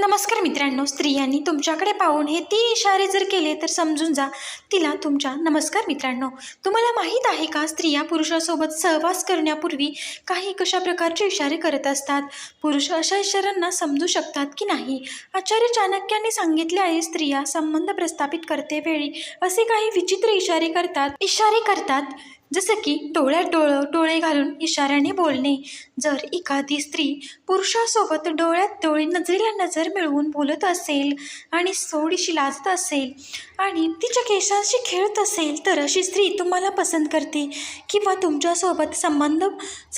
नमस्कार मित्रांनो स्त्रियांनी तुमच्याकडे पाहून हे तीन इशारे जर केले तर समजून जा. तिला तुमच्या नमस्कार मित्रांनो. तुम्हाला माहीत आहे का स्त्रिया पुरुषासोबत सहवास करण्यापूर्वी काही कशा प्रकारचे इशारे करत असतात? पुरुष अशा इशाऱ्यांना समजू शकतात की नाही? आचार्य चाणक्यांनी सांगितले आहे स्त्रिया संबंध प्रस्थापित करते वेळी असे काही विचित्र इशारे करतात. इशारे करतात जसं की डोळ्यात डोळं डोळे घालून इशाऱ्याने बोलणे. जर एखादी स्त्री पुरुषासोबत डोळ्यात डोळे नजरेला नजर मिळवून बोलत असेल आणि थोडीशी लाजत असेल आणि तिच्या केसांशी खेळत असेल तर अशी स्त्री तुम्हाला पसंत करते किंवा तुमच्यासोबत संबंध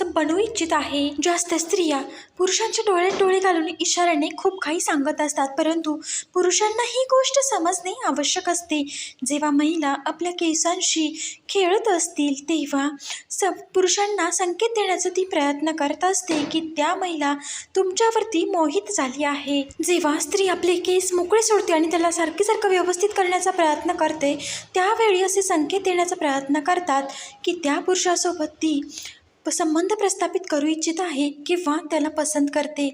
बनवू इच्छित आहे. जास्त स्त्रिया पुरुषांच्या डोळ्यात डोळे घालून इशाऱ्याने खूप काही सांगत असतात परंतु पुरुषांना ही गोष्ट समजणे आवश्यक असते. जेव्हा महिला आपल्या केसांशी खेळत असतील तेव्हा स पुरुषांना संकेत देण्याचा ती प्रयत्न करत असते की त्या महिला तुमच्यावरती मोहित झाली आहे. जेव्हा स्त्री आपले केस मोकळे सोडते आणि त्याला सारखे सारखं व्यवस्थित करण्याचा प्रयत्न करते त्यावेळी असे संकेत देण्याचा प्रयत्न करतात की त्या पुरुषासोबत ती संबंध प्रस्थापित करू इच्छित आहे किंवा त्याला पसंत करते.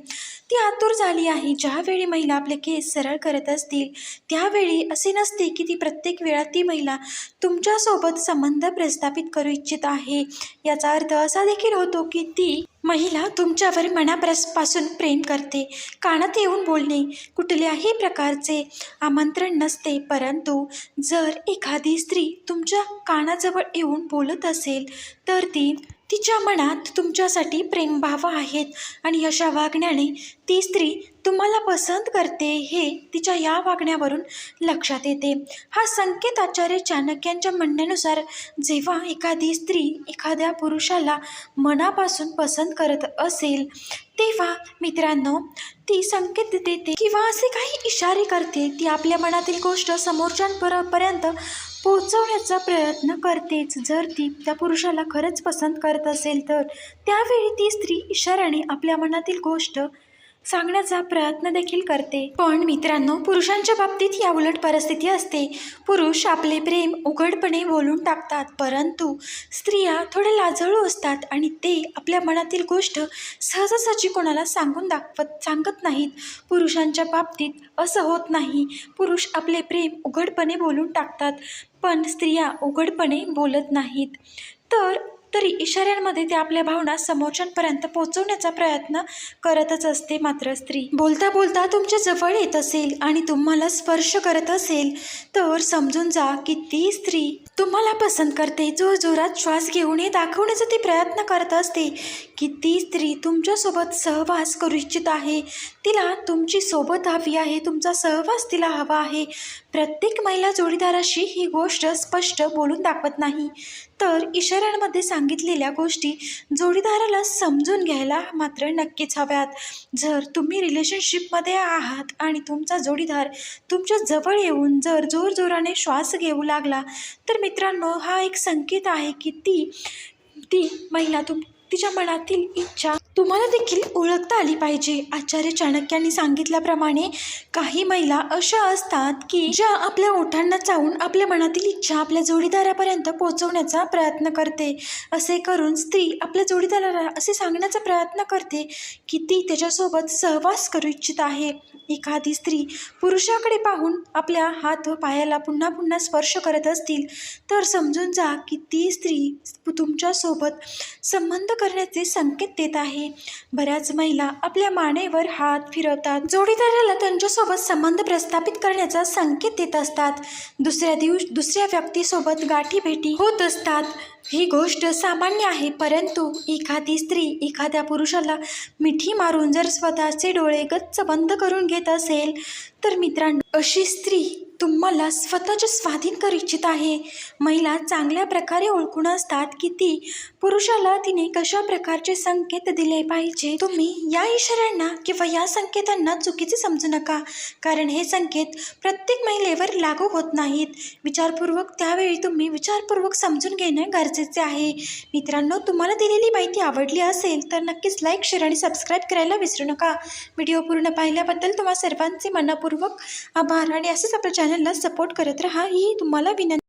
ती आतुर झाली आहे. ज्यावेळी महिला आपले केस सरळ करत असतील त्यावेळी असे नसते की ती प्रत्येक वेळा ती महिला तुमच्यासोबत संबंध प्रस्थापित करू इच्छित आहे. याचा अर्थ असा देखील होतो की ती महिला तुमच्यावर मनापासून प्रेम करते कानात येऊन बोलणे कुठल्याही प्रकारचे आमंत्रण नसते. परंतु जर एखादी स्त्री तुमच्या कानाजवळ येऊन बोलत असेल तर ती तिच्या मनात तुमच्यासाठी प्रेमभाव आहेत आणि अशा वागण्याने ती स्त्री तुम्हाला पसंत करते हे तिच्या या वागण्यावरून लक्षात येते. हा संकेत आचार्य चाणक्यांच्या म्हणण्यानुसार जेव्हा एखादी स्त्री एखाद्या पुरुषाला मनापासून पसंत करत असेल तेव्हा मित्रांनो ती संकेत देते किंवा असे काही इशारे करते ती आपल्या मनातील गोष्ट समोरच्यांपर्यंत पोचवण्याचा प्रयत्न करतेच. जर ती त्या पुरुषाला खरंच पसंत करत असेल तर. त्यावेळी ती स्त्री इशाऱ्याने आपल्या मनातील गोष्ट सांगण्याचा प्रयत्न देखील करते. पण मित्रांनो पुरुषांच्या बाबतीत या उलट परिस्थिती असते. पुरुष आपले प्रेम उघडपणे बोलून टाकतात परंतु स्त्रिया थोडे लाजळू असतात आणि ते आपल्या मनातील गोष्ट सहजासहजी कोणाला सांगून दाखवत सांगत नाहीत. पुरुषांच्या बाबतीत असं होत नाही. पुरुष आपले प्रेम उघडपणे बोलून टाकतात पण स्त्रिया उघडपणे बोलत नाहीत. तर तरी इशाऱ्यांमध्ये ते आपल्या भावना समोरच्यांपर्यंत पोहोचवण्याचा प्रयत्न करतच असते मात्र स्त्री. बोलता बोलता तुमच्या जवळ येत असेल आणि तुम्हाला स्पर्श करत असेल तर समजून जा की ती स्त्री तुम्हाला पसंत करते. जोर जोरात श्वास घेऊन हे दाखवण्याचा ती प्रयत्न करत असते की ती स्त्री तुमच्यासोबत सहवास करू इच्छित आहे. तिला तुमची सोबत हवी आहे तुमचा सहवास तिला हवा आहे. प्रत्येक महिला जोडीदाराशी ही गोष्ट स्पष्ट बोलून दाखवत नाही. तर इशाऱ्यांमध्ये सांगितलेल्या गोष्टी जोडीदाराला समजून घ्यायला मात्र नक्कीच हव्यात. जर तुम्ही रिलेशनशिपमध्ये आहात आणि तुमचा जोडीदार तुमच्या जवळ येऊन जर जोरजोराने श्वास घेऊ लागला तर मित्रांनो हा एक संकेत आहे की ती ती महिला तुम तिच्या मनातील इच्छा तुम्हाला देखील ओळखता आली पाहिजे. आचार्य चाणक्यांनी सांगितल्याप्रमाणे काही महिला अशा असतात की ज्या आपल्या ओठांना चावून आपल्या मनातील इच्छा आपल्या जोडीदारापर्यंत पोहोचवण्याचा प्रयत्न करते. असे करून स्त्री आपल्या जोडीदाराला असे सांगण्याचा प्रयत्न करते की ती त्याच्यासोबत सहवास करू इच्छित आहे. एखादी स्त्री पुरुषाकडे पाहून आपल्या हात व पायाला पुन्हा पुन्हा स्पर्श करत असतील तर समजून जा की ती स्त्री तुमच्यासोबत संबंध करण्याचे संकेत देत आहे. बऱ्याच महिला आपल्या मानेवर हात फिरवतात. जोडीदाराला त्यांच्यासोबत संबंध प्रस्थापित करण्याचा संकेत देत असतात. दुसऱ्या दिवस दुसऱ्या व्यक्तीसोबत गाठीभेटी होत असतात. ही गोष्ट सामान्य आहे परंतु एखादी स्त्री एखाद्या पुरुषाला मिठी मारून जर स्वतःचे डोळे गच्च बंद करून घेत असेल तर मित्रांनो अशी स्त्री तुम्हाला स्वतःचे स्वाधीन करू इच्छित आहे. महिला चांगल्या प्रकारे ओळखून असतात की ती पुरुषाला तिने कशा प्रकारचे संकेत दिले पाहिजे? तुम्ही या इशाऱ्यांना किंवा या संकेतांना चुकीचे समजू नका. कारण हे संकेत प्रत्येक महिलेवर लागू होत नाहीत. विचारपूर्वक त्यावेळी तुम्ही विचारपूर्वक समजून घेणं गरजेचे आहे. मित्रांनो तुम्हाला दिलेली माहिती आवडली असेल तर नक्कीच लाईक शेअर आणि सबस्क्राईब करायला विसरू नका. व्हिडिओ पूर्ण पाहिल्याबद्दल तुम्हा सर्वांचे मनपूर्वक आभार आणि असंच आपल्या चॅनलला सपोर्ट करत राहा. ही तुम्हाला विनंती